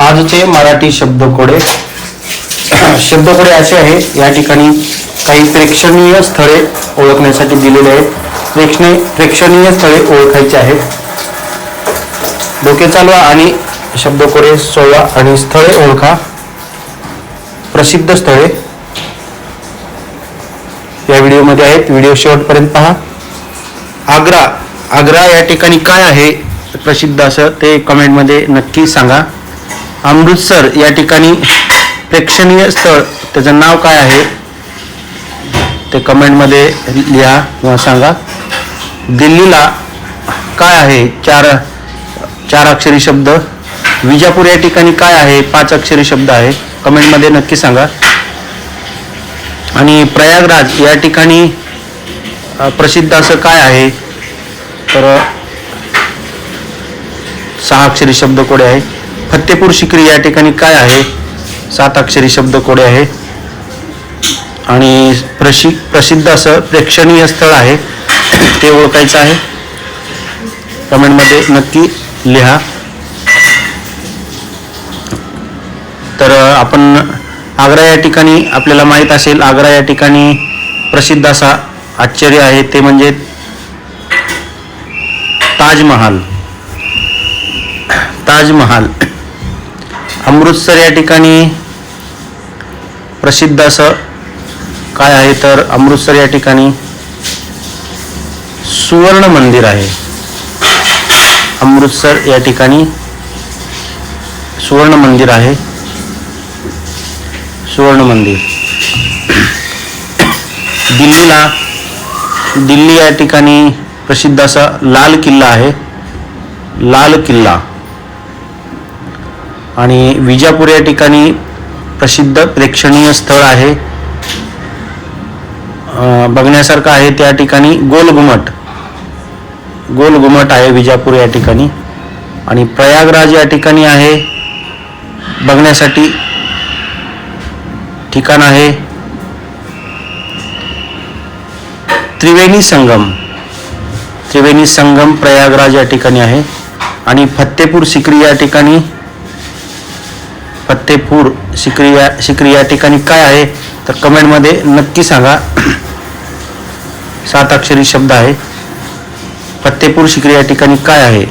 आजचे मराठी शब्दकोडे. शब्दकोडे असे आहे या ठिकाणी काही प्रेक्षणीय स्थळे ओळखण्यासाठी दिलेले आहेत. प्रेक्षणे प्रेक्षणीय स्थळे ओळखायची आहेत. डोके चालवा आणि शब्दकोडे सोळा आणि स्थळे ओळखा. प्रसिद्ध स्थळे. या व्हिडिओमध्ये आहेत. व्हिडिओ शेवटपर्यंत पहा. आग्रा. आग्रा या ठिकाणी काय आहे? प्रसिद्ध असं ते कमेंटमध्ये नक्की सांगा. अमृतसर या ठिकाणी प्रेक्षणीय स्थळ त्याचं नाव काय आहे? ते कमेंटमध्ये लिहा किंवा सांगा. दिल्लीला काय आहे? चार चार अक्षरी शब्द. विजापूर या ठिकाणी काय आहे? पाच अक्षरी शब्द आहे. कमेंटमध्ये नक्की सांगा. आणि प्रयागराज या ठिकाणी प्रसिद्ध असं काय आहे? तर सहा अक्षरी शब्द कोडे आहे फत्तेपूर शिकरी या ठिकाणी काय आहे? सात अक्षरी शब्दकोडे आहे. आणि प्रशि प्रसिद्ध असं प्रेक्षणीय स्थळ आहे. ते ओळखायचं आहे. कमेंटमध्ये नक्की लिहा. तर आपण आग्रा या ठिकाणी आपल्याला माहीत असेल आग्रा या ठिकाणी प्रसिद्ध असा आश्चर्य आहे. ते म्हणजे ताजमहाल. ताजमहाल. अमृतसर या ठिकाणी प्रसिद्ध असं काय आहे तर अमृतसर या ठिकाणी सुवर्ण मंदिर आहे. अमृतसर या ठिकाणी सुवर्ण मंदिर आहे. सुवर्ण मंदिर. दिल्लीला दिल्ली या ठिकाणी प्रसिद्ध असा लाल किल्ला आहे. लाल किल्ला. आणि विजापूर या ठिकाणी प्रसिद्ध प्रेक्षणीय स्थळ आहे. बघण्यासारखं आहे त्या ठिकाणी गोलघुमट. गोलघुमट आहे विजापूर या ठिकाणी. आणि प्रयागराज या ठिकाणी आहे. बघण्यासाठी ठिकाण आहे. त्रिवेणी संगम. त्रिवेणी संगम प्रयागराज या ठिकाणी आहे. आणि फत्तेपूर सिक्री या ठिकाणी फत्तेपूर सिक्री या सिक्री या ठिकाणी काय आहे तर कमेंटमध्ये नक्की सांगा. सात अक्षरी शब्द आहे. फत्तेपूर सिक्री या ठिकाणी काय आहे?